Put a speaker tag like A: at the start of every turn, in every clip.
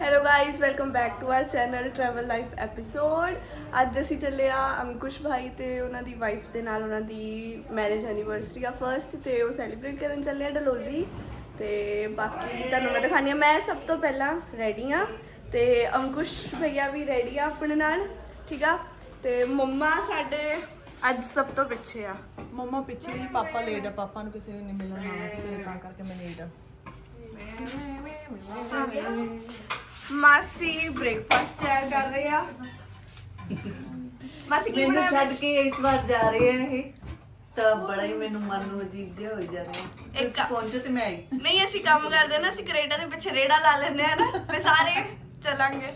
A: Hello guys welcome back to our channel travel life episode ਅੱਜ ਅਸੀਂ ਚੱਲੇ ਆ ਅੰਕੁਸ਼ ਭਾਈ ਤੇ ਉਹਨਾਂ ਦੀ ਵਾਈਫ ਦੇ ਨਾਲ ਉਹਨਾਂ ਦੀ ਮੈਰਿਜ ਐਨੀਵਰਸਰੀ ਆ ਫਰਸਟ ਤੇ ਉਹ ਸੈਲੀਬ੍ਰੇਟ ਕਰਨ ਚੱਲੇ ਆ ਡਲੋਜ਼ੀ ਤੇ ਬਾਕੀ ਤੁਹਾਨੂੰ ਮੈਂ ਦਿਖਾਣੀ ਆ ਮੈਂ ਸਭ ਤੋਂ ਪਹਿਲਾਂ ਰੈਡੀ ਆ ਤੇ ਅੰਕੁਸ਼ ਭਈਆ ਵੀ ਰੈਡੀ ਆ ਆਪਣੇ ਨਾਲ ਠੀਕ ਆ? ਤੇ ਮੰਮਾ ਸਾਡੇ ਅੱਜ ਸਭ ਤੋਂ ਪਿੱਛੇ ਆ।
B: ਮੰਮਾ ਪਿੱਛੇ ਹੀ ਪਾਪਾ ਲੇਟ ਆ ਪਾਪਾ ਨੂੰ ਕਿਸੇ ਨੇ ਮਿਲਣ ਆਉਣਾ ਸੀ ਤੇ ਤਾਂ ਕਰਕੇ ਮੈਂ ਲੇਟ ਆ।
A: ਮਾਸੀ ਬ੍ਰੇਕਫਾਸਟ ਤਿਆਰ ਕਰ ਰਹੀ ਆ। ਮਾਸੀ ਕੀ
C: ਮੈਨੂੰ
A: ਬਣਾ
C: ਛੱਡ ਕੇ ਇਸ ਵਾਰ ਜਾ ਰਹੇ ਆ ਇਹ। ਤਾਂ ਬੜਾ ਹੀ ਮੈਨੂੰ ਮਨ ਨੂੰ ਅਜੀਬ ਜਿਹਾ ਹੋਈ ਜਾ ਰਿਹਾ।
A: ਇੱਕ-
C: ਇੱਕ ਪਹੁੰਚੋ ਤੇ ਮੈਂ ਆਈ।
A: ਨਹੀਂ ਅਸੀਂ ਕੰਮ ਕਰਦੇ ਨਾ ਅਸੀਂ ਕਰੇਟਾ ਦੇ ਪਿੱਛੇ ਰੇੜਾ ਲਾ ਲੈਂਦੇ ਆ ਨਾ ਫੇ ਸਾਰੇ ਚੱਲਾਂਗੇ।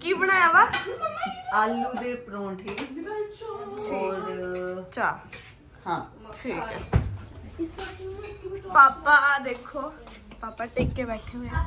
A: ਕੀ ਬਣਾਇਆ ਵਾ?
C: ਆਲੂ ਦੇ ਪਰੌਂਠੇ ਔਰ
A: ਚਾ।
C: ਹਾਂ।
A: ਠੀਕ ਹੈ। ਪਾਪਾ ਆ ਦੇਖੋ। ਪਾਪਾ ਟਿਕ ਕੇ ਬੈਠੇ ਹੋਏ ਆ।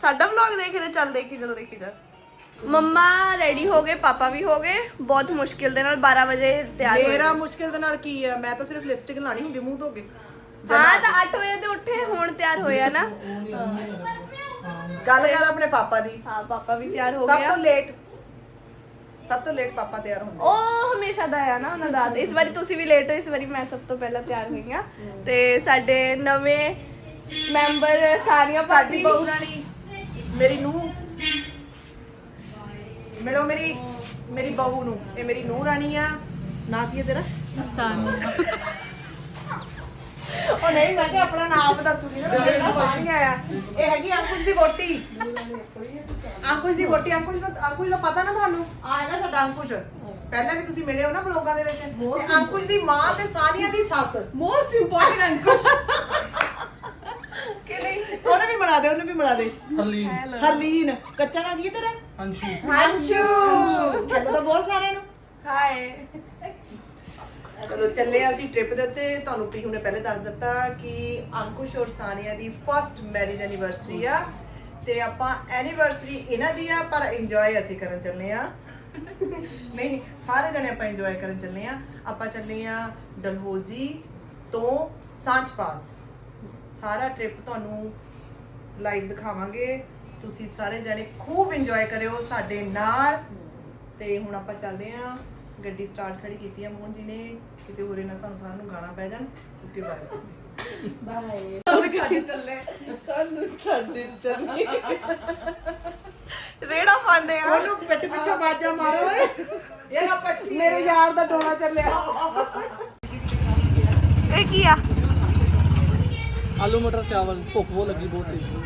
A: ਸਾਡਾ ਵਲੌਗ ਦੇਖ ਰਹੇ ਚੱਲ ਦੇਖੀ ਚੱਲ ਦੇਖੀ ਚੱਲ। ਮੰਮਾ ਰੈਡੀ ਹੋ ਗਏ ਪਾਪਾ ਵੀ ਹੋ ਗਏ। ਬਹੁਤ ਮੁਸ਼ਕਿਲ ਦੇ ਨਾਲ 12 ਵਜੇ ਤਿਆਰ ਹੋਏ।
B: ਮੇਰਾ ਮੁਸ਼ਕਿਲ ਦੇ ਨਾਲ ਕੀ ਆ? ਮੈਂ ਤਾਂ ਸਿਰਫ ਲਿਪਸਟਿਕ ਲਾਣੀ ਹੁੰਦੀ ਮੂੰਹ ਧੋ ਕੇ।
A: ਹਾਂ ਤਾਂ 8 ਵਜੇ ਤੇ ਉੱਠੇ ਹੁਣ ਤਿਆਰ ਹੋਇਆ ਨਾ।
B: ਗੱਲ ਕਰ ਆਪਣੇ ਪਾਪਾ ਦੀ।
A: ਹਾਂ ਪਾਪਾ ਵੀ ਤਿਆਰ ਹੋ
B: ਸਭ
A: ਗਿਆ
B: ਤੋਂ ਲੇਟ ਸਭ ਤੋਂ ਲੇਟ ਪਾਪਾ ਤਿਆਰ ਹੁੰਦੇ
A: ਉਹ ਹਮੇਸ਼ਾ ਦਾ ਆ ਨਾ ਉਹਨਾਂ ਦਾ। ਇਸ ਵਾਰੀ ਤੁਸੀਂ ਵੀ ਲੇਟ ਹੋ ਇਸ ਵਾਰੀ ਮੈਂ ਸਭ ਤੋਂ ਪਹਿਲਾਂ ਤਿਆਰ ਹੋਈ ਆ। ਤੇ ਸਾਡੇ ਨਵੇਂ ਮੈਂਬਰ ਸਾਰੀਆਂ
B: ਸਾਡੀ ਬਹੂ ਰਾਣੀ। ਮੇਰੀ ਨੂੰਹ। ਮਿਲੋ ਮੇਰੀ ਮੇਰੀ ਬਹੂ ਨੂੰ। ਇਹ ਮੇਰੀ ਨੂੰਹ ਰਾਣੀ ਆ। ਨਾ ਕੀ ਹੈ ਤੇਰਾ? ਉਹ ਨਹੀਂ ਮੈਂ ਕਿਹਾ ਆਪਣਾ ਨਾਮ ਦੱਸੂਗੀ ਨਾ। ਮੇਰੇ ਨਾਲ ਸਾਰੀਆਂ ਆ। ਇਹ ਹੈਗੀ ਅੰਕੁਸ਼ ਦੀ ਵੋਟੀ। ਅੰਕੁਸ਼ ਦੀ ਵੋਟੀ। ਅੰਕੁਸ਼ ਦਾ ਅੰਕੁਸ਼ ਦਾ ਪਤਾ ਨਾ ਤੁਹਾਨੂੰ? ਆ ਹੈਗਾ ਸਾਡਾ ਅੰਕੁਸ਼। ਪਹਿਲਾਂ ਵੀ ਤੁਸੀਂ ਮਿਲੇ ਹੋ ਨਾ ਬਲੌਗਾਂ ਦੇ ਵਿੱਚ। ਤੇ ਅੰਕੁਸ਼ ਦੀ ਮਾਂ ਤੇ ਸਾਨੀਆ ਦੀ ਸੱਸ।
C: Most important Ankush.
B: ਕਿ ਉਹਨੂੰ ਵੀ ਬਣਾ ਦੇ ਉਹਨੂੰ ਵੀ ਬਣਾ ਦੇ।
D: ਹਰਲੀਨ।
B: ਹਰਲੀਨ ਕੱਚਾ ਨਾਮ ਕੀ ਹੈ ਤੇਰਾ?
D: ਅੰਸ਼ੂ।
B: ਅੰਸ਼ੂ। ਕਹਿੰਦਾ ਤਾਂ ਬਹੁਤ ਸਾਰਿਆਂ ਨੂੰ
A: ਹਾਏ।
B: ਚਲੋ ਚੱਲੇ ਹਾਂ ਅਸੀਂ ਟ੍ਰਿਪ ਦੇ ਉੱਤੇ। ਤੁਹਾਨੂੰ ਪੀਹੂ ਨੇ ਪਹਿਲੇ ਦੱਸ ਦਿੱਤਾ ਕਿ ਅੰਕੁਸ਼ ਔਰ ਸਾਨੀਆ ਦੀ ਫਰਸਟ ਮੈਰਿਜ ਐਨੀਵਰਸਰੀ ਆ। ਤੇ ਆਪਾਂ ਐਨੀਵਰਸਰੀ ਇਹਨਾਂ ਦੀ ਆ ਪਰ ਇੰਜੋਏ ਅਸੀਂ ਕਰਨ ਚੱਲੇ ਆ ਨਹੀਂ ਸਾਰੇ ਜਣੇ ਆਪਾਂ ਇੰਜੋਏ ਕਰਨ ਚੱਲੇ ਆ ਆਪਾਂ ਚੱਲੇ ਆ ਡਲਹੋਜ਼ੀ ਤੋਂ ਸਾਂਚ ਪਾਸ। ਸਾਰਾ ਟ੍ਰਿਪ ਤੁਹਾਨੂੰ ਲਾਈਵ ਦਿਖਾਵਾਂਗੇ। ਤੁਸੀਂ ਸਾਰੇ ਜਣੇ ਖੂਬ ਇੰਜੋਏ ਕਰਿਓ ਸਾਡੇ ਨਾਲ। ਤੇ ਹੁਣ ਆਪਾਂ ਚੱਲਦੇ ਆਂ। ਗੱਡੀ ਸਟਾਰਟ ਖੜੀ ਕੀਤੀ ਆ ਮੋਹਨ ਜੀ ਨੇ। ਕਿਤੇ ਹੋਰੇ ਨਾ ਸਾਨੂੰ ਸਾਰਿਆਂ ਨੂੰ ਗਾਣਾ ਪੈ ਜਾਣ। ਓਕੇ ਬਾਏ
A: ਰੇੜਾ ਪਾਉਂਦੇ ਆ।
B: ਉਹਨੂੰ ਪਿੱਠ ਪਿੱਛੋਂ ਬਾਜਾ ਮਾਰੋ। ਓਏ ਯਾਰ ਪੱਟੀ ਮੇਰੇ ਯਾਰ ਦਾ ਟੋਣਾ ਚੱਲਿਆ।
A: ਇਹ ਕੀ ਆ?
D: ਆਲੂ ਮਟਰ ਚਾਵਲ ਭੁੱਖ ਬਹੁਤ ਲੱਗੀ ਬਹੁਤ ਤੇਜ਼।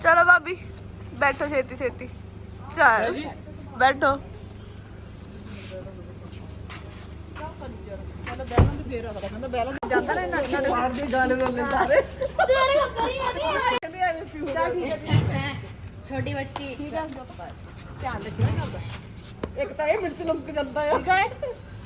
A: ਚਲੋ ਭਾਬੀ ਬੈਠੋ ਛੇਤੀ ਛੇਤੀ। ਚਲ ਬੈਠੋ।
B: ਛੋਟੀ ਬੱਚੀ ਇੱਕ ਤਾਂ ਇਹ ਮਿੰਟ ਚ ਜਾਂਦਾ ਹੈ।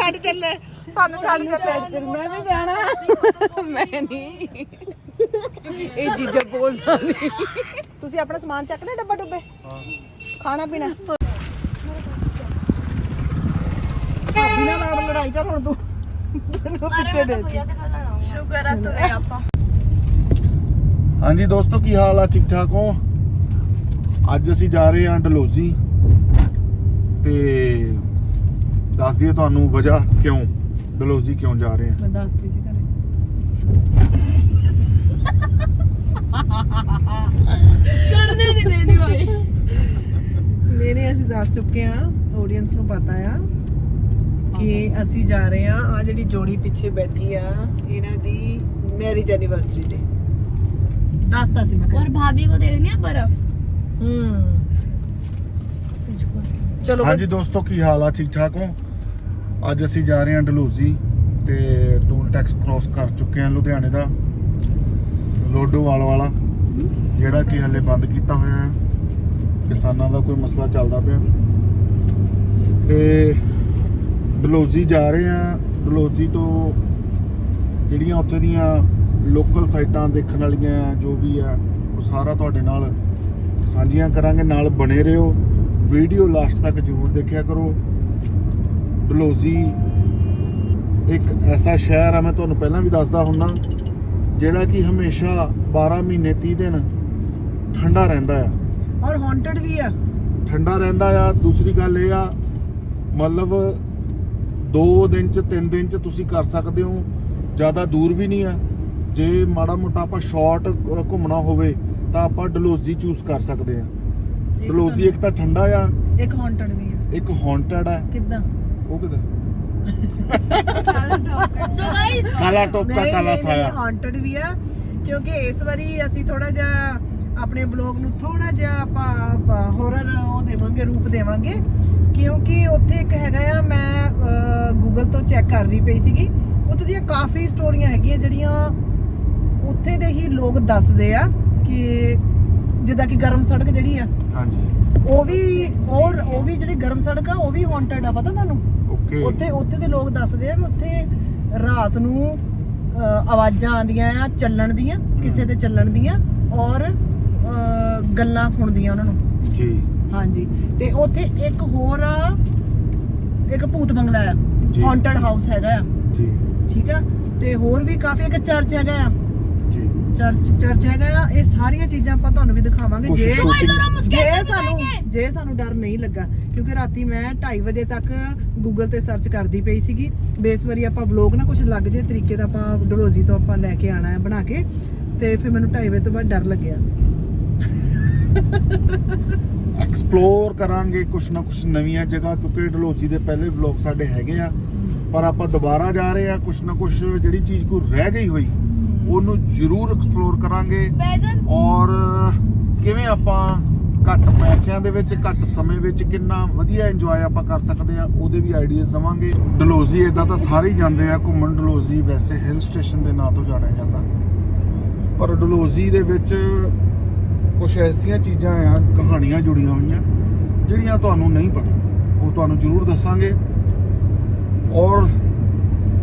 B: ਛੱਡ ਚੱਲੇ ਸਾਨੂੰ ਛੱਡ ਚੱਲੇ।
C: ਮੈਂ ਵੀ ਜਾਣਾ। ਮੈਂ ਨਹੀਂ। ਇਹ ਚੀਜ਼ਾਂ ਬੋਲਦਾ ਨਹੀਂ।
B: ਤੁਸੀਂ ਆਪਣਾ ਸਮਾਨ ਚੱਕ ਲਿਆ ਡੱਬਾ ਡੁੱਬੇ? ਖਾਣਾ ਪੀਣਾ? ਭਾਬੀ ਨਾਲ ਲੜ ਲੜਾਈ ਚੱਲ ਹੁਣ ਤੂੰ। ਤੈਨੂੰ ਪਿੱਛੇ ਦੇ
A: ਸ਼ੁਕਰ ਆ ਤੁਰੇ ਆਪਾਂ।
E: ਹਾਂਜੀ ਦੋਸਤੋ ਕੀ ਹਾਲ ਆ? ਠੀਕ ਠਾਕ ਹੋ? ਅੱਜ ਅਸੀਂ ਜਾ ਰਹੇ ਹਾਂ ਡਲੋਜ਼ੀ ਤੇ ਦੱਸ ਦਈਏ ਤੁਹਾਨੂੰ ਵਜ੍ਹਾ ਕਿਉਂ ਡਲਹੌਜ਼ੀ ਕਿਉਂ ਜਾ ਰਹੇ ਹਾਂ
B: ਮੈਂ ਦੱਸਦੀ ਸੀ ਘਰੇ।
A: ਚੜਨੇ ਨਹੀਂ ਦੇਣੀ ਬਾਈ
B: ਨਹੀਂ ਨਹੀਂ ਅਸੀਂ ਦੱਸ ਚੁੱਕੇ ਆ ਆਡੀਅנס ਨੂੰ ਪਤਾ ਆ ਕਿ ਅਸੀਂ ਜਾ ਰਹੇ ਆ ਆ ਜਿਹੜੀ ਜੋੜੀ ਪਿੱਛੇ ਬੈਠੀ ਆ ਇਹਨਾਂ ਦੀ ਮੈਰਿਜ ਐਨੀਵਰਸਰੀ ਤੇ। ਦੱਸਤਾ ਸੀ ਮੈਂ ਘਰੇ।
F: और भाभी को देखनी है
B: ਹੂੰ। ਚਲੋ
E: ਹਾਂਜੀ ਦੋਸਤੋ ਕੀ ਹਾਲ ਆ? ਠੀਕ ਠਾਕ ਹੋ? ਅੱਜ ਅਸੀਂ ਜਾ ਰਹੇ ਹਾਂ ਡਲਹੌਜ਼ੀ ਤੇ ਟੂਲ ਟੈਕਸ ਕ੍ਰਾਸ ਕਰ ਚੁੱਕੇ ਹਾਂ ਲੁਧਿਆਣੇ ਦਾ ਲੋਡੋਵਾਲ ਵਾਲਾ ਜਿਹੜਾ ਕਿ ਹਲੇ ਬੰਦ ਕੀਤਾ ਹੋਇਆ ਹੈ। ਕਿਸਾਨਾਂ ਦਾ ਕੋਈ ਮਸਲਾ ਚੱਲਦਾ ਪਿਆ। ਤੇ ਡਲਹੌਜ਼ੀ ਜਾ ਰਹੇ ਹਾਂ। ਡਲਹੌਜ਼ੀ ਤੋਂ ਜਿਹੜੀਆਂ ਉੱਥੇ ਦੀਆਂ ਲੋਕਲ ਸਾਈਟਾਂ ਦੇਖਣ ਵਾਲੀਆਂ ਜੋ ਵੀ ਆ, ਉਹ ਸਾਰਾ ਤੁਹਾਡੇ ਨਾਲ ਸਾਂਝੀਆਂ ਕਰਾਂਗੇ। ਨਾਲ ਬਣੇ ਰਹੋ। ਵੀਡੀਓ ਲਾਸਟ ਤੱਕ ਜ਼ਰੂਰ ਦੇਖਿਆ ਕਰੋ। ਡਲੋਜ਼ੀ ਇੱਕ ਐਸਾ ਸ਼ਹਿਰ ਆ ਮੈਂ ਤੁਹਾਨੂੰ ਪਹਿਲਾਂ ਵੀ ਦੱਸਦਾ ਹੁੰਨਾ ਜਿਹੜਾ ਕਿ ਹਮੇਸ਼ਾ 12 ਮਹੀਨੇ 30 ਦਿਨ ਠੰਡਾ ਰਹਿੰਦਾ ਆ।
B: ਔਰ ਹੌਂਟਡ ਵੀ ਆ।
E: ਠੰਡਾ ਰਹਿੰਦਾ ਆ। ਦੂਸਰੀ ਗੱਲ ਇਹ ਆ ਮਤਲਬ 2 ਦਿਨ ਚ 3 ਦਿਨ ਚ ਤੁਸੀਂ ਕਰ ਸਕਦੇ ਹੋ ਜ਼ਿਆਦਾ ਦੂਰ ਵੀ ਨਹੀਂ ਆ। ਜੇ ਮਾੜਾ ਮੋਟਾ ਆਪਾਂ ਸ਼ਾਰਟ ਘੁੰਮਣਾ ਹੋਵੇ ਤਾਂ ਆਪਾਂ ਡਲੋਜ਼ੀ ਚੂਜ਼ ਕਰ ਸਕਦੇ ਆ। ਡਲੋਜ਼ੀ ਇੱਕ ਤਾਂ ਠੰਡਾ ਆ।
B: ਇੱਕ ਹੌਂਟਡ ਵੀ ਆ।
E: ਇੱਕ ਹੌਂਟਡ ਆ।
B: ਕਿੱਦਾਂ?
E: ਉਹ ਕਿਦਾਂ
F: ਸੋ ਗਾਇਸ
E: ਕਾਲਾ ਟੋਪਾ ਕਾਲਾ ਸਾਇਆ।
B: ਹੌਂਟਡ ਵੀ ਆ ਕਿਉਂਕਿ ਇਸ ਵਾਰੀ ਅਸੀਂ ਥੋੜਾ ਜਿਹਾ ਆਪਣੇ ਬਲੌਗ ਨੂੰ ਥੋੜਾ ਜਿਹਾ ਆਪਾਂ ਹੋਰਰ ਉਹ ਦੇਵਾਂਗੇ ਰੂਪ ਦੇਵਾਂਗੇ ਕਿਉਂਕਿ ਉੱਥੇ ਇੱਕ ਹੈਗਾ ਆ ਮੈਂ ਗੂਗਲ ਤੋਂ ਚੈੱਕ ਕਰ ਰਹੀ ਪਈ ਸੀਗੀ ਉੱਥੇ ਦੀਆਂ ਕਾਫੀ ਸਟੋਰੀਆਂ ਹੈਗੀਆਂ ਜਿਹੜੀਆਂ ਉੱਥੇ ਦੇ ਹੀ ਲੋਕ ਦੱਸਦੇ ਆ ਕਿ ਜਿੱਦਾਂ ਕਿ ਗਰਮ ਸੜਕ ਜਿਹੜੀ ਆ
E: ਹਾਂਜੀ।
B: ਉਹ ਵੀ ਔਰ ਉਹ ਵੀ ਜਿਹੜੀ ਗਰਮ ਸੜਕ ਆ ਉਹ ਵੀ ਹੌਂਟਡ ਆ ਪਤਾ ਤੁਹਾਨੂੰ?
E: ਓਕੇ
B: ਉੱਥੇ ਉੱਥੇ ਦੇ ਲੋਕ ਦੱਸਦੇ ਆ ਵੀ ਉੱਥੇ ਰਾਤ ਨੂੰ ਅਹ, ਆਵਾਜ਼ਾਂ ਆਉਂਦੀਆਂ ਆ ਚੱਲਣ ਦੀਆਂ ਕਿਸੇ ਦੇ ਚੱਲਣ ਦੀਆਂ ਔਰ ਅਹ, ਗੱਲਾਂ ਸੁਣਦੀਆਂ ਉਹਨਾਂ ਨੂੰ।
E: ਜੀ।
B: ਹਾਂਜੀ। ਤੇ ਉੱਥੇ ਇੱਕ ਹੋਰ ਆ ਇੱਕ ਭੂਤ ਬੰਗਲਾ ਆ
E: ਜੀ।
B: ਹੌਂਟਡ ਹਾਊਸ ਹੈਗਾ ਆ।
E: ਜੀ।
B: ਠੀਕ ਆ? ਤੇ ਹੋਰ ਵੀ ਕਾਫੀ ਇੱਕ ਚਰਚ ਹੈਗਾ ਆ।
E: ਜੀ।
B: ਚਰਚ ਚਰਚ ਹੈਗਾ ਆ। ਇਹ ਸਾਰੀਆਂ ਚੀਜ਼ਾਂ ਆਪਾਂ ਤੁਹਾਨੂੰ ਵੀ ਦਿਖਾਵਾਂਗੇ। ਜੇ
E: shooting-
B: ਜੇ ਸਾਨੂੰ ਜੇ ਸਾਨੂੰ ਡਰ ਨਹੀਂ ਲੱਗਾ ਕਿਉਂਕਿ ਰਾਤੀ ਮੈਂ 2:30 ਵਜੇ ਤੱਕ ਗੂਗਲ ਤੇ ਸਰਚ ਕਰਦੀ ਪਈ ਸੀਗੀ। ਬੇਸ ਵਾਰੀ ਆਪਾਂ ਵਲੌਗ ਨਾ ਕੁਝ ਲੱਗ ਜੇ ਤਰੀਕੇ ਦਾ ਆਪਾਂ ਡਲੋਜੀ ਤੋਂ ਆਪਾਂ ਲੈ ਕੇ ਆਣਾ ਹੈ ਬਣਾ ਕੇ ਤੇ ਫਿਰ ਮੈਨੂੰ 2:30 ਵਜੇ ਤੋਂ ਬਾਅਦ ਡਰ ਲੱਗਿਆ।
E: ਐਕਸਪਲੋਰ ਕਰਾਂਗੇ ਕੁਝ ਨਾ ਕੁਝ ਨਵੀਆਂ ਜਗ੍ਹਾ ਕਿਉਂਕਿ ਡਲੋਜੀ ਦੇ ਪਹਿਲੇ ਵਲੌਗ ਸਾਡੇ ਹੈਗੇ ਆ। ਪਰ ਆਪਾਂ ਦੁਬਾਰਾ ਜਾ ਰਹੇ ਆ ਕੁਝ ਨਾ ਕੁਝ ਜਿਹੜੀ ਚੀਜ਼ ਕੋ ਰਹਿ ਗਈ ਹੋਈ ਉਹਨੂੰ ਜ਼ਰੂਰ ਐਕਸਪਲੋਰ ਕਰਾਂਗੇ। ਔਰ ਕਿਵੇਂ ਆਪਾਂ ਘੱਟ ਪੈਸਿਆਂ ਦੇ ਵਿੱਚ, ਘੱਟ ਸਮੇਂ ਵਿੱਚ ਕਿੰਨਾ ਵਧੀਆ ਇੰਜੋਏ ਆਪਾਂ ਕਰ ਸਕਦੇ ਆ ਉਹਦੇ ਵੀ ਆਈਡੀਆਜ਼ ਦਵਾਂਗੇ। ਡਲੋਜ਼ੀ ਇਦਾਂ ਤਾਂ ਸਾਰੇ ਹੀ ਜਾਂਦੇ ਆ, ਘੁੰਮਣ ਡਲੋਜ਼ੀ ਵੈਸੇ ਹਿਲ ਸਟੇਸ਼ਨ ਦੇ ਨਾਂ ਤੋਂ ਜਾਣਿਆ ਜਾਂਦਾ। ਪਰ ਡਲੋਜ਼ੀ ਦੇ ਵਿੱਚ ਕੁਝ ਐਸੀਆਂ ਚੀਜ਼ਾਂ ਆ, ਕਹਾਣੀਆਂ ਜੁੜੀਆਂ ਹੋਈਆਂ, ਜਿਹੜੀਆਂ ਤੁਹਾਨੂੰ ਨਹੀਂ ਪਤਾ। ਉਹ ਤੁਹਾਨੂੰ ਜ਼ਰੂਰ ਦੱਸਾਂਗੇ। ਔਰ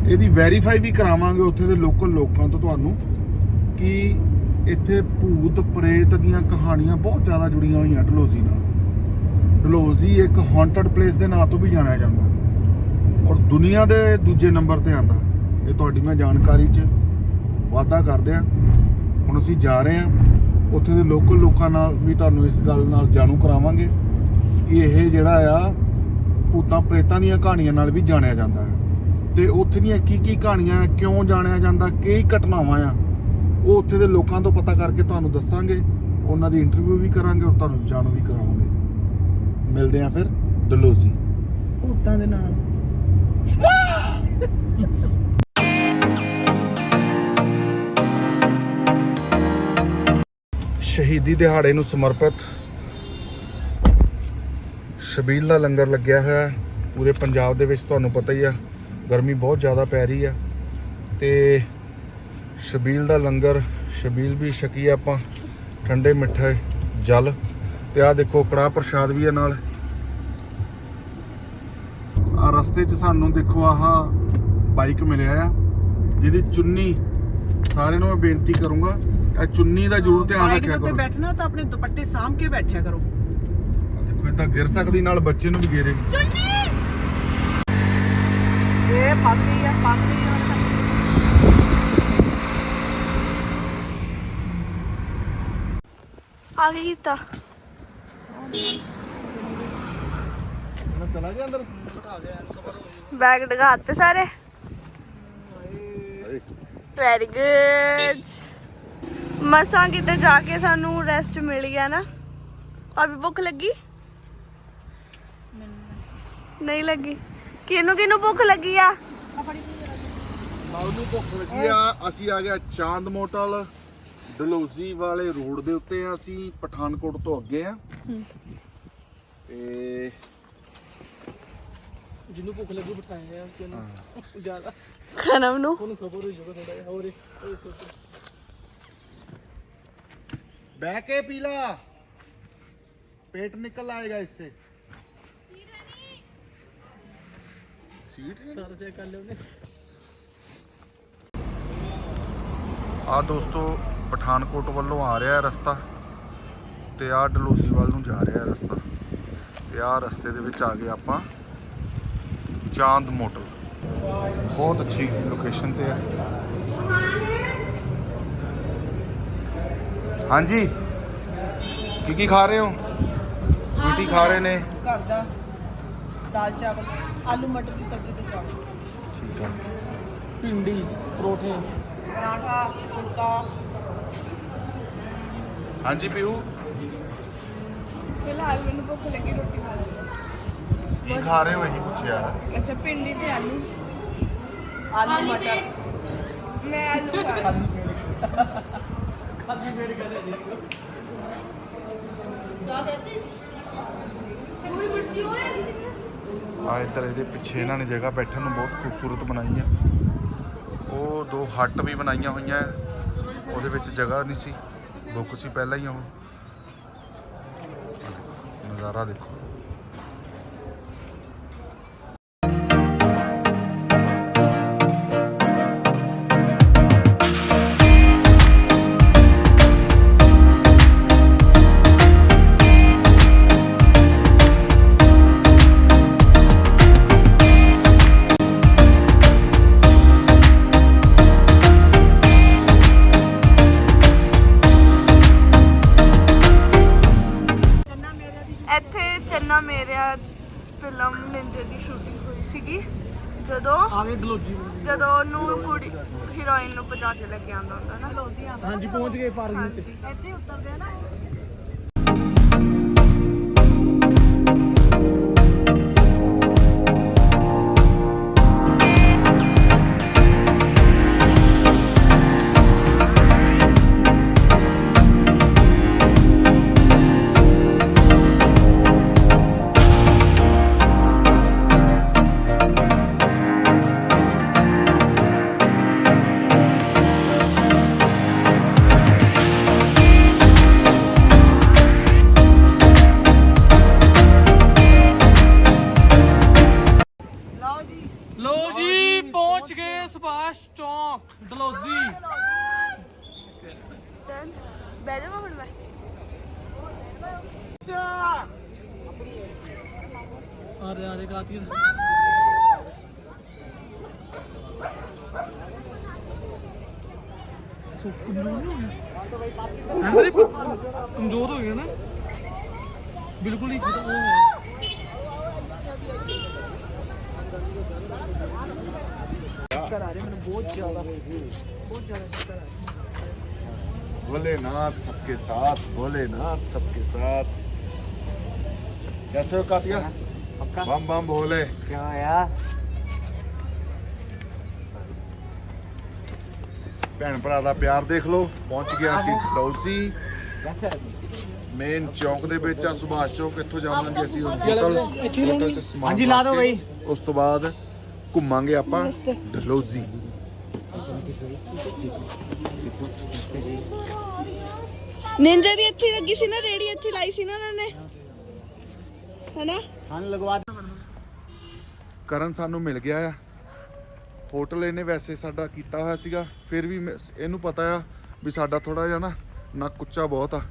E: ਇਹਦੀ ਵੈਰੀਫਾਈ ਵੀ ਕਰਾਵਾਂਗੇ ਉੱਥੇ ਦੇ ਲੋਕਲ ਲੋਕਾਂ ਤੋਂ ਤੁਹਾਨੂੰ ਕਿ ਇੱਥੇ ਭੂਤ ਪ੍ਰੇਤ ਦੀਆਂ ਕਹਾਣੀਆਂ ਬਹੁਤ ਜ਼ਿਆਦਾ ਜੁੜੀਆਂ ਹੋਈਆਂ ਡਲੋਜ਼ੀ ਨਾਲ। ਡਲੋਜ਼ੀ ਇੱਕ ਹੌਂਟਡ ਪਲੇਸ ਦੇ ਨਾਂ ਤੋਂ ਵੀ ਜਾਣਿਆ ਜਾਂਦਾ। ਔਰ ਦੁਨੀਆ ਦੇ ਦੂਜੇ ਨੰਬਰ ਤੇ ਆਂਦਾ। ਇਹ ਤੁਹਾਡੀ ਮੈਂ ਜਾਣਕਾਰੀ 'ਚ ਵਾਅਦਾ ਕਰਦੇ ਆ। ਹੁਣ ਅਸੀਂ ਜਾ ਰਹੇ ਹਾਂ ਉੱਥੇ ਦੇ ਲੋਕਲ ਲੋਕਾਂ ਨਾਲ ਵੀ ਤੁਹਾਨੂੰ ਇਸ ਗੱਲ ਨਾਲ ਜਾਣੂ ਕਰਾਵਾਂਗੇ ਕਿ ਇਹ ਜਿਹੜਾ ਆ ਭੂਤਾਂ ਪ੍ਰੇਤਾਂ ਦੀਆਂ ਕਹਾਣੀਆਂ ਨਾਲ ਵੀ ਜਾਣਿਆ ਜਾਂਦਾ ਹੈ। ਤੇ ਉੱਥੇ ਦੀਆਂ ਕੀ ਕੀ ਕਹਾਣੀਆਂ ਹੈ, ਕਿਉਂ ਜਾਣਿਆ ਜਾਂਦਾ ਕੀ ਘਟਨਾਵਾਂ ਆ ਉਹ ਉੱਥੇ ਦੇ ਲੋਕਾਂ ਤੋਂ ਪਤਾ ਕਰਕੇ ਤੁਹਾਨੂੰ ਦੱਸਾਂਗੇ ਉਹਨਾਂ ਦੀ ਇੰਟਰਵਿਊ ਵੀ ਕਰਾਂਗੇ ਔਰ ਤੁਹਾਨੂੰ ਜਾਣੂ ਵੀ ਕਰਾਵਾਂਗੇ। ਮਿਲਦੇ ਆ ਫਿਰ ਡਲੋਜ਼ੀ
B: ਭੂਤਾਂ ਦੇ ਨਾਲ।
E: ਸ਼ਹੀਦੀ ਦਿਹਾੜੇ ਨੂੰ ਸਮਰਪਿਤ ਸ਼ਬੀਲ ਦਾ ਲੰਗਰ ਲੱਗਿਆ ਹੋਇਆ ਹੈ। ਪੂਰੇ ਪੰਜਾਬ ਦੇ ਵਿੱਚ ਤੁਹਾਨੂੰ ਪਤਾ ਹੀ ਆ ਗਰਮੀ ਬਹੁਤ ਜ਼ਿਆਦਾ ਪੈ ਰਹੀ ਆ। ਤੇ ਸ਼ਬੀਲ ਦਾ ਲੰਗਰ ਸ਼ਬੀਲ ਵੀ ਛਕੀ ਆਪਾਂ ਠੰਡੇ ਮਿੱਠੇ ਜਲ ਤੇ ਆ ਦੇਖੋ ਕੜਾਹ ਪ੍ਰਸ਼ਾਦ ਵੀ ਆ ਨਾਲ। ਆ ਰਸਤੇ 'ਚ ਸਾਨੂੰ ਦੇਖੋ ਆਹ ਬਾਈਕ ਮਿਲਿਆ ਆ ਜਿਹਦੀ ਚੁੰਨੀ ਸਾਰਿਆਂ ਨੂੰ ਮੈਂ ਬੇਨਤੀ ਕਰੂੰਗਾ ਇਹ ਚੁੰਨੀ ਦਾ ਜ਼ਰੂਰ ਧਿਆਨ
B: ਬਾਈਕ
E: ਰੱਖਿਆ ਕਰੋ।
B: ਬੈਠਣਾ ਤਾਂ ਆਪਣੇ ਦੁਪੱਟੇ ਸਾਂਭ ਕੇ ਬੈਠਿਆ ਕਰੋ।
E: ਦੇਖੋ ਇਦਾਂ ਗਿਰ ਸਕਦੀ ਨਾਲ ਬੱਚੇ ਨੂੰ ਵੀ ਗੇਰੇਗੀ
B: ਇਹ ਫਸ ਗਈ ਆ ਫਸ ਗਈ ਆ।
A: ਆ ਗਈ ਤਾਂ
E: ਮੈਂ ਚਲਾ ਗਿਆ ਅੰਦਰ।
A: ਬੈਗ ਡਗਾਤੇ ਸਾਰੇ। ਵੈਰੀ ਗੁੱਡ ਮਸਾਂ ਕਿਤੇ ਜਾ ਕੇ ਸਾਨੂੰ ਰੈਸਟ ਮਿਲ ਗਿਆ ਨਾ। ਭਾਬੀ ਭੁੱਖ ਲੱਗੀ? ਨਹੀਂ ਲੱਗੀ। ਕਿਹਨੂੰ ਕਿਹਨੂੰ ਭੁੱਖ ਲੱਗੀ ਆ?
E: ਮਾਉ ਨੂੰ ਭੁੱਖ ਲੱਗੀ ਆ। ਅਸੀਂ ਆ ਗਿਆ ਚਾਂਦ ਮੋਟਲ। ਡਲੋਜ਼ੀ ਵਾਲੇ ਰੋਡ ਦੇ ਉੱਤੇ ਆ ਅਸੀਂ ਪਠਾਨਕੋਟ ਤੋਂ ਅੱਗੇ ਆ ਤੇ
D: ਜਿਹਨੂੰ ਭੁੱਖ ਲੱਗੀ ਬਿਠਾਏ ਆ ਉਸ ਨੂੰ ਜ਼ਿਆਦਾ
A: ਖਨਮ ਨੂੰ
D: ਉਹਨੂੰ ਸਬਰ ਹੋ ਜਾਊਗਾ ਥੋੜਾ ਜਿਹਾ ਹੋਰ ਇਹ- ਉਹ ਦੇਖੋ।
E: ਬਹਿ ਕੇ ਪੀ ਲਾ पेट निकल आएगा इससे सीट है
D: ਸਾਰਾ ਚੈੱਕ ਕਰ ਲਿਓ ਨੇ
E: ਆ ਦੋਸਤੋ ਪਠਾਨਕੋਟ ਵੱਲੋਂ ਆ ਰਿਹਾ ਹੈ ਰਸਤਾ ਤੇ ਆ ਡਲੋਸੀ ਵੱਲ ਨੂੰ ਜਾ ਰਿਹਾ ਹੈ ਰਸਤਾ ਤੇ ਆ ਰਸਤੇ ਦੇ ਵਿੱਚ ਆ ਗਏ ਆਪਾਂ ਚਾਂਦ ਮੋਟਲ ਬਹੁਤ ਅੱਛੀ ਲੋਕੇਸ਼ਨ ਤੇ ਹੈ। ਹਾਂਜੀ? ਕੀ ਕੀ ਖਾ ਰਹੇ ਹੋ? ਸਵੀਟੀ ਖਾ ਰਹੇ ਨੇ।
B: ਘਰ ਦਾ ਦਾਲ ਚਾਵਲ ਆਲੂ ਮਟਰ ਦੀ ਸਬਜ਼ੀ ਤੇ ਚਾਵਲ।
E: ਠੀਕ ਹੈ।
D: ਭਿੰਡੀ ਪਰੋਠੇ।
B: ਪਰਾਠਾ ਫੁਲਕਾ।
E: ਹਾਂਜੀ ਪੀਹੂ।
A: ਫਿਲਹਾਲ ਮੈਨੂੰ ਭੁੱਖ ਲੱਗੀ ਰੋਟੀ ਖਾ ਲਈ।
E: ਕੀ ਖਾ ਰਹੇ ਹੋ ਇਹੀ ਪੁੱਛਿਆ।
A: ਅੱਛਾ ਪਿੰਡੀ ਤੇ ਆਲੂ।
B: ਆਲੂ ਮਟਰ।
A: ਮੈਂ ਆਲੂ ਖਾ ਲਈ। ਕੋਈ ਮਰਜ਼ੀ ਹੋਏ
E: ਆ ਇੱਧਰ ਇਹਦੇ ਪਿੱਛੇ ਇਹਨਾਂ ਨੇ ਜਗ੍ਹਾ ਬੈਠਣ ਨੂੰ ਬਹੁਤ ਖੂਬਸੂਰਤ ਬਣਾਈ ਆ। ਉਹ ਦੋ ਹੱਟ ਵੀ ਬਣਾਈਆਂ ਹੋਈਆਂ। ਉਹਦੇ ਵਿੱਚ ਜਗ੍ਹਾ ਨਹੀਂ ਸੀ। ਬੁੱਕ ਸੀ ਪਹਿਲਾਂ ਹੀ ਉਹ। ਨਜ਼ਾਰਾ ਦੇਖੋ।
D: ਆਵੇ ਡਲੋਜੀ
A: ਜਦੋਂ ਉਹਨੂੰ ਕੁੜੀ ਹੀਰੋਇਨ ਨੂੰ ਭਜਾ ਕੇ ਲੈ ਕੇ ਆਉਂਦਾ ਹੁੰਦਾ ਨਾ
D: ਹਾਂਜੀ ਪਹੁੰਚ ਗਏ ਪਾਰਕਿੰਗ ਤੇ
B: ਇੱਥੇ ਉਤਰਦੇ ਆ ਨਾ। अंदर कमज़ोर हो गया ना। बिल्कुल ही
E: भोलेनाथ सबके साथ, भोलेनाथ सबके साथ। कैसे हो कातिया? बम बम भोले
G: क्या यार
E: ਭੈਣ ਭਰਾ ਦਾ ਪਿਆਰ ਦੇਖ ਲਓ ਪਹੁੰਚ ਗਿਆ ਸੀ ਡਲੌਸੀ
G: कैसे
E: ਮੇਨ ਚੌਂਕ ਦੇ ਵਿੱਚ ਆ ਸੁਭਾਸ਼ ਚੌਕ ਇੱਥੋਂ ਜਾਵਾਂਗੇ ਅਸੀਂ ਹੋਟਲ
D: ਇੱਥੇ ਹੀ
E: ਹੋਟਲ ਚ ਸਮਾਨ
G: ਹਾਂਜੀ, ਲਾ ਦਿਓ
E: ਪਾ ਕੇ,
G: ਬਈ।
E: ਉਸ ਤੋਂ ਬਾਅਦ ਘੁੰਮਾਂਗੇ ਆਪਾਂ ਡਲੌਜ਼ੀ
A: ਨਿੰਜਾ ਦੀ ਇੱਥੇ ਲੱਗੀ ਸੀ ਨਾ ਰੇੜੀ ਇੱਥੇ ਲਾਈ ਸੀ ਨਾ ਉਹਨਾਂ ਨੇ ਹੈਨਾ
E: ਕਰਨ ਸਾਨੂੰ ਮਿਲ ਗਿਆ ਆ। ਹੋਟਲ ਇਹਨੇ ਵੈਸੇ ਸਾਡਾ ਕੀਤਾ ਹੋਇਆ ਸੀਗਾ ਫਿਰ ਵੀ ਇਹਨੂੰ ਪਤਾ ਆ ਵੀ ਸਾਡਾ ਥੋੜਾ ਜਿਹਾ ਨਾ ਨੱਕ ਉੱਚਾ ਬਹੁਤ ਆ।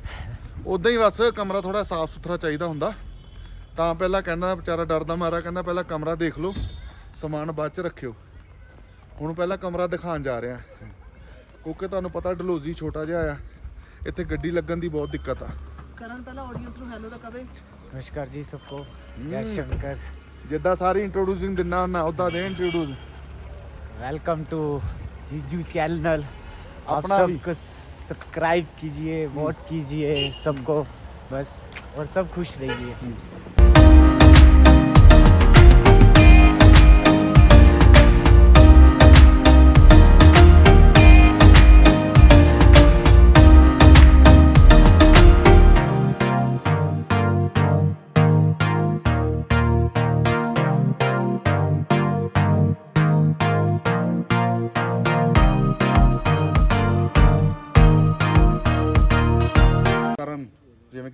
E: ਉਦਾਂ ਹੀ ਬਸ ਕਮਰਾ ਥੋੜਾ ਸਾਫ਼ ਸੁਥਰਾ ਚਾਹੀਦਾ ਹੁੰਦਾ। ਤਾਂ ਪਹਿਲਾਂ ਕਹਿੰਦਾ ਵਿਚਾਰਾ ਡਰਦਾ ਮਾਰਾ ਕਹਿੰਦਾ ਪਹਿਲਾਂ ਕਮਰਾ ਦੇਖ ਲਓ ਸਮਾਨ ਬਾਅਦ ਚ ਰੱਖਿਓ। ਹੁਣ ਪਹਿਲਾਂ ਕਮਰਾ ਦਿਖਾਉਣ ਜਾ ਰਿਹਾ। ਕਿਉਂਕਿ ਤੁਹਾਨੂੰ ਪਤਾ ਡਲੋਜੀ ਛੋਟਾ ਜਿਹਾ ਆ ਇੱਥੇ ਗੱਡੀ ਲੱਗਣ ਦੀ ਬਹੁਤ ਦਿੱਕਤ ਆ।
B: ਕਰਨ ਪਹਿਲਾਂ ਆਡੀਅנס ਨੂੰ ਹੈਲੋ ਤਾਂ ਕਵੇ
G: नमस्कार जी सबको जय शंकर
E: ਜਿੱਦਾਂ ਸਾਰੀ ਇੰਟਰੋਡਿਊਸਿੰਗ ਦਿੰਨਾ ਹੁੰਦਾ ਉਦਾਂ ਦੇ introduce
G: welcome to Jiju channel आप
E: अपना भी।
G: सबको सब्सक्राइब कीजिए वोट कीजिए सबको बस और सब खुश रहिए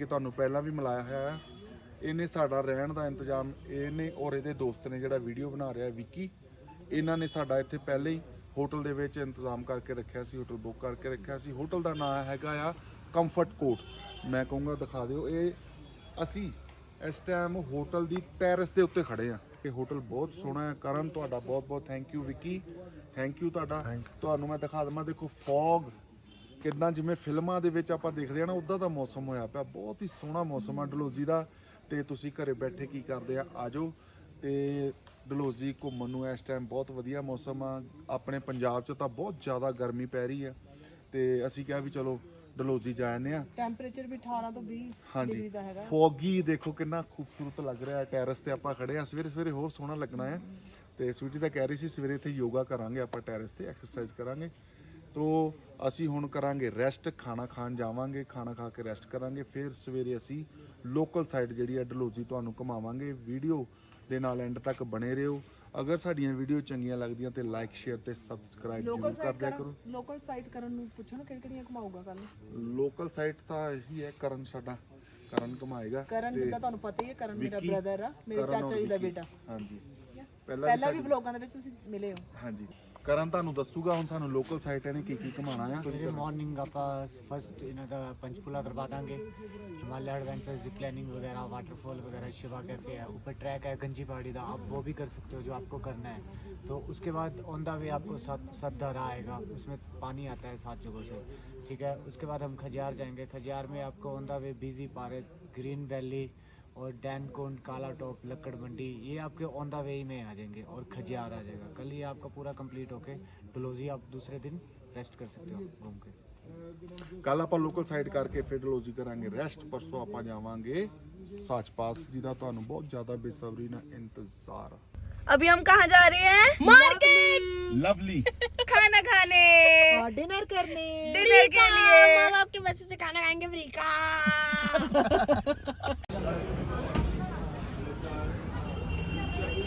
E: ਕਿ ਤੁਹਾਨੂੰ ਪਹਿਲਾਂ ਵੀ ਮਿਲਾਇਆ ਹੋਇਆ ਹੈ। ਇਹਨੇ ਸਾਡਾ ਰਹਿਣ ਦਾ ਇੰਤਜ਼ਾਮ ਇਹਨੇ ਔਰ ਇਹਦੇ ਦੋਸਤ ਨੇ ਜਿਹੜਾ ਵੀਡੀਓ ਬਣਾ ਰਿਹਾ ਵਿੱਕੀ ਇਹਨਾਂ ਨੇ ਸਾਡਾ ਇੱਥੇ ਪਹਿਲੇ ਹੀ ਹੋਟਲ ਦੇ ਵਿੱਚ ਇੰਤਜ਼ਾਮ ਕਰਕੇ ਰੱਖਿਆ ਸੀ ਹੋਟਲ ਬੁੱਕ ਕਰਕੇ ਰੱਖਿਆ ਸੀ। ਹੋਟਲ ਦਾ ਨਾਮ ਹੈਗਾ ਆ ਕੰਫਰਟ ਕੋਟ ਮੈਂ ਕਹੂੰਗਾ ਦਿਖਾ ਦਿਓ ਇਹ ਅਸੀਂ ਇਸ ਟਾਈਮ ਹੋਟਲ ਦੀ ਟੈਰੇਸ ਦੇ ਉੱਤੇ ਖੜੇ ਆ ਇਹ ਹੋਟਲ ਬਹੁਤ ਸੋਹਣਾ ਹੈ। ਕਰਨ ਤੁਹਾਡਾ ਬਹੁਤ ਬਹੁਤ thank you Vicky. Thank you ਤੁਹਾਡਾ। ਤੁਹਾਨੂੰ ਮੈਂ ਦਿਖਾ ਦਵਾਂ ਦੇਖੋ ਫੌਗ ਕਿੱਦਾਂ ਜਿਵੇਂ ਫਿਲਮਾਂ ਦੇ ਵਿੱਚ ਆਪਾਂ ਦੇਖਦੇ ਆ ਨਾ ਉਦਾਂ ਦਾ ਮੌਸਮ ਹੋਇਆ ਪਿਆ। ਬਹੁਤ ਹੀ ਸੋਹਣਾ ਮੌਸਮ ਆ ਡਲੋਜ਼ੀ ਦਾ। ਤੇ ਤੁਸੀਂ ਘਰੇ ਬੈਠੇ ਕੀ ਕਰਦੇ ਆ? ਆਜੋ। ਤੇ ਡਲੋਜ਼ੀ ਘੁੰਮਣ ਨੂੰ ਇਸ ਟਾਈਮ ਬਹੁਤ ਵਧੀਆ ਮੌਸਮ ਆ। ਆਪਣੇ ਪੰਜਾਬ 'ਚ ਤਾਂ ਬਹੁਤ ਜ਼ਿਆਦਾ ਗਰਮੀ ਪੈ ਰਹੀ ਆ। ਤੇ ਅਸੀਂ ਕਿਹਾ ਵੀ ਚਲੋ ਡਲੋਜ਼ੀ ਜਾ ਆਨੇ ਆ
B: ਟੈਂਪਰੇਚਰ ਵੀ 18 ਤੋਂ 20
E: ਹਾਂਜੀ। ਫੌਗੀ ਦੇਖੋ ਕਿੰਨਾ ਖੂਬਸੂਰਤ ਲੱਗ ਰਿਹਾ ਹੈ। ਟੈਰੇਸ ਤੇ ਆਪਾਂ ਖੜੇ ਆ ਸਵੇਰੇ ਸਵੇਰੇ ਹੋਰ ਸੋਹਣਾ ਲੱਗਣਾ ਹੈ। ਤੇ ਸਵੀਟੀ ਤਾਂ ਕਹਿ ਰਹੀ ਸੀ ਸਵੇਰੇ ਇੱਥੇ ਯੋਗਾ ਕਰਾਂਗੇ ਆਪਾਂ ਟੈਰੇਸ ਤੇ ਐਕਸਰਸਾਈਜ਼ ਕਰਾਂਗੇ। ਤੋ ਅਸੀਂ ਹੁਣ ਕਰਾਂਗੇ ਰੈਸਟ ਖਾਣਾ ਖਾਣ ਜਾਵਾਂਗੇ ਖਾਣਾ ਖਾ ਕੇ ਰੈਸਟ ਕਰਾਂਗੇ ਫਿਰ ਸਵੇਰੇ ਅਸੀਂ ਲੋਕਲ ਸਾਈਡ ਜਿਹੜੀ ਹੈ ਡਲੋਜ਼ੀ ਤੁਹਾਨੂੰ ਘੁਮਾਵਾਂਗੇ ਵੀਡੀਓ ਦੇ ਨਾਲ ਐਂਡ ਤੱਕ ਬਣੇ ਰਹੋ। ਅਗਰ ਸਾਡੀਆਂ ਵੀਡੀਓ ਚੰਗੀਆਂ ਲੱਗਦੀਆਂ ਤੇ ਲਾਈਕ ਸ਼ੇਅਰ ਤੇ ਸਬਸਕ੍ਰਾਈਬ ਜ਼ਰੂਰ ਕਰ ਦਿਆ ਕਰੋ।
B: ਲੋਕਲ ਸਾਈਟ ਕਰਨ ਨੂੰ ਪੁੱਛੋ ਨਾ ਕਿਹੜੀ ਕਿਹੜੀਆਂ ਘੁਮਾਊਗਾ ਕਰਨ।
E: ਲੋਕਲ ਸਾਈਟ ਤਾਂ ਇਹੀ ਹੈ ਕਰਨ ਸਾਡਾ ਕਰਨ ਘੁਮਾਏਗਾ।
B: ਕਰਨ ਜਿੱਦਾਂ ਤੁਹਾਨੂੰ ਪਤਾ ਹੀ ਹੈ ਕਰਨ ਮੇਰਾ ਬ੍ਰਦਰ ਆ ਮੇਰੇ ਚਾਚਾ ਜੀ ਦਾ। ਬੇਟਾ।
E: ਹਾਂਜੀ। ਪਹਿਲਾਂ
B: ਵੀ ਵਲੋਗਾਂ ਦੇ ਵਿੱਚ ਤੁਸੀਂ ਮਿਲੇ ਹੋ।
E: ਹਾਂਜੀ। ਕਰਨ ਤੁਹਾਨੂੰ ਦੱਸੂਗਾ ਹੁਣ ਸਾਨੂੰ ਲੋਕਲ ਸਾਈਟਾਂ ਨੇ ਕੀ ਕੀ ਘੁਮਾਣਾ ਆ
G: सवेरे मॉर्निंग ਆਪਾਂ फर्स्ट ਇਹਨਾਂ ਦਾ पंचकूला करवा देंगे हिमालय एडवेंचर जिप लाइनिंग वगैरह वाटरफॉल वगैरह शिवा कैफे है ऊपर ट्रैक है गंजी पहाड़ी का आप वो भी कर सकते हो जो आपको करना है तो उसके बाद ऑन द वे आपको सत सतधारा आएगा उसमें पानी आता है सात जगहों से ठीक है उसके बाद हम खजियार जाएंगे खजियार में आपको on the way BG park green valley और डैन कोंड काला टॉप लक्कड़ मंडी ये आपके ऑन द वे में आ जाएंगे और खजियार आ जाएगा कल ये आपका पूरा कंप्लीट होके डलोजी आप दूसरे दिन रेस्ट कर सकते हो घूम के
E: ਕੱਲ ਆਪਾਂ ਲੋਕਲ ਸਾਈਡ ਕਰਕੇ ਫਿਰ ਡਲੋਜੀ ਕਰਾਂਗੇ ਰੈਸਟ ਪਰਸੋਂ ਆਪਾਂ ਜਾਵਾਂਗੇ ਸੱਚ ਪਾਸ ਜਿਹਦਾ ਤੁਹਾਨੂੰ ਬਹੁਤ ਜ਼ਿਆਦਾ ਬੇਸਬਰੀ ਨਾਲ ਇੰਤਜ਼ਾਰ
A: अभी हम कहाँ जा रहे हैं मार्केट
E: ਲਵਲੀ
A: खाना खाने
B: डिनर करने
A: डिनर के लिए
F: माँ बाप के बच्चे से खाना खाएंगे फ्री का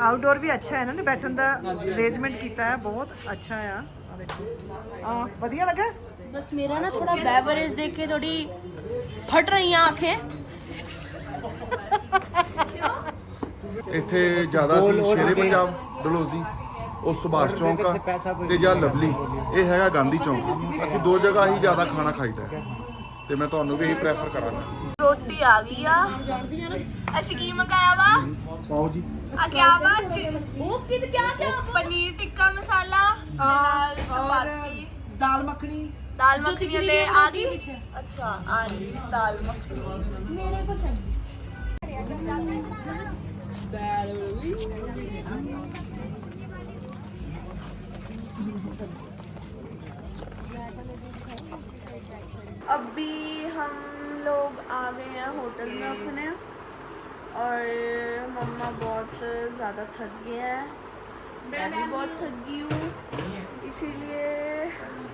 B: ਆਊਟਡੋਰ ਵੀ ਅੱਛਾ ਹੈ ਨਾ ਬੈਠਣ ਦਾ ਅਰੇਂਜਮੈਂਟ ਕੀਤਾ ਹੈ ਬਹੁਤ ਅੱਛਾ ਆ ਆ ਦੇਖੋ ਆ ਵਧੀਆ ਲੱਗਾ
F: बस मेरा ना थोड़ा बेवरेज देख के थोड़ी फट रही हैं आंखें
E: ਇੱਥੇ ਜ਼ਿਆਦਾ ਸੀ ਸ਼ੇਰੇ ਪੰਜਾਬ ਡਲੋਜੀ ਉਹ ਸੁਭਾਸ਼ ਚੌਂਕ ਆ ਤੇ ਜਾਂ ਲਵਲੀ ਇਹ ਹੈਗਾ ਗਾਂਧੀ ਚੌਂਕ ਅਸੀਂ ਦੋ ਜਗ੍ਹਾ ਹੀ ਜ਼ਿਆਦਾ ਖਾਣਾ ਖਾਈਦਾ ਹੈ। ਤੇ ਮੈਂ ਤੁਹਾਨੂੰ ਵੀ ਇਹੀ ਪ੍ਰੈਫਰ ਕਰਾਂਗਾ।
A: ਰੋਟੀ ਆ ਗਈ ਆ। ਅਸੀਂ ਕੀ ਮੰਗਾਇਆ ਵਾ?
E: ਪਾਓ ਜੀ।
A: ਆ ਕਿਆ ਵਾ? ਚ- ਉਹ ਕਿਦ ਕਿਆ ਕਿਆ ਪਨੀਰ ਟਿੱਕਾ ਮਸਾਲਾ ਨਾਲ ਚਪਾਤੀ।
B: ਦਾਲ ਮੱਖਣੀ।
A: ਦਾਲ ਮੱਖਣੀ ਤੇ ਆ ਗਈ? ਅੱਛਾ ਆ ਗਈ ਦਾਲ ਮੱਖਣੀ।
F: ਮੇਰੇ ਕੋਲ ਚੰਗੀ
A: अभी हम लोग आ गए हैं होटल में अपने। और मम्मा बहुत ज़्यादा थक गए हैं। मैं भी बहुत थक गई हूँ। इसीलिए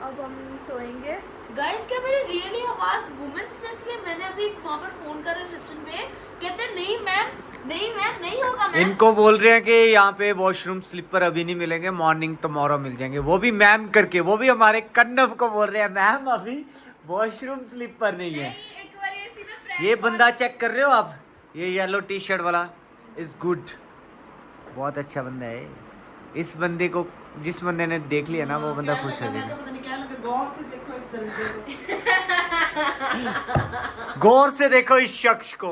A: अब हम सोएँगे।
F: गाइस क्या मेरी रियली आवाज़ वुमेन्स जैसी है मैंने अभी वहाँ पर फ़ोन करा रिसेप्शन पे। कहते नहीं मैम नहीं मैम नहीं होगा मैम
G: इनको बोल रहे हैं कि यहाँ पे वॉशरूम स्लीपर अभी नहीं मिलेंगे मॉर्निंग टुमारो मिल जाएँगे। वो भी मैम करके वो भी हमारे कन्नव को बोल रहे हैं मैम अभी वॉशरूम स्लीपर नहीं है। ये बंदा चेक कर रहे हो आप? ये येलो टी शर्ट वाला इज़ गुड बहुत अच्छा बंदा है इस बंदे को जिस बंदे ने देख लिया ना वो बंदा खुश हो जाएगा।
B: लगा गौर से देखो इस दरिंदे को
G: गौर से देखो इस शख्स को।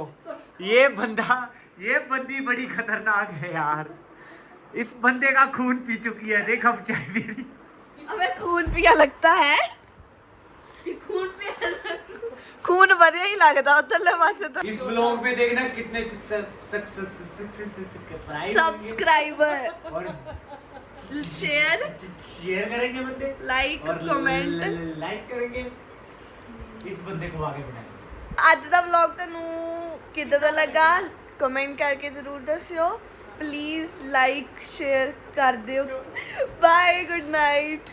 G: ये बंदा ये बंदी बड़ी खतरनाक है यार। इस बंदे का खून पी चुकी है देख अब चाय
A: खून पिया लगता है।
F: खून पे
A: खून भरिया ही लगता उधरले पासे तो
G: इस ब्लॉग में देखना कितने
A: सब्सक्राइबर
G: और
A: शेयर
G: शेयर करेंगे बंदे
A: लाइक
G: और
A: कमेंट
G: लाइक करेंगे इस बंदे को आगे बढ़ाएंगे
A: ਅੱਜ ਦਾ ਵਲੌਗ ਤੁਹਾਨੂੰ ਕਿੱਦਾਂ ਦਾ ਲੱਗਾ ਕਮੈਂਟ ਕਰਕੇ ਜ਼ਰੂਰ ਦੱਸਿਓ ਪਲੀਜ਼ ਲਾਈਕ ਸ਼ੇਅਰ ਕਰ ਦਿਓ ਬਾਏ ਗੁੱਡ ਨਾਈਟ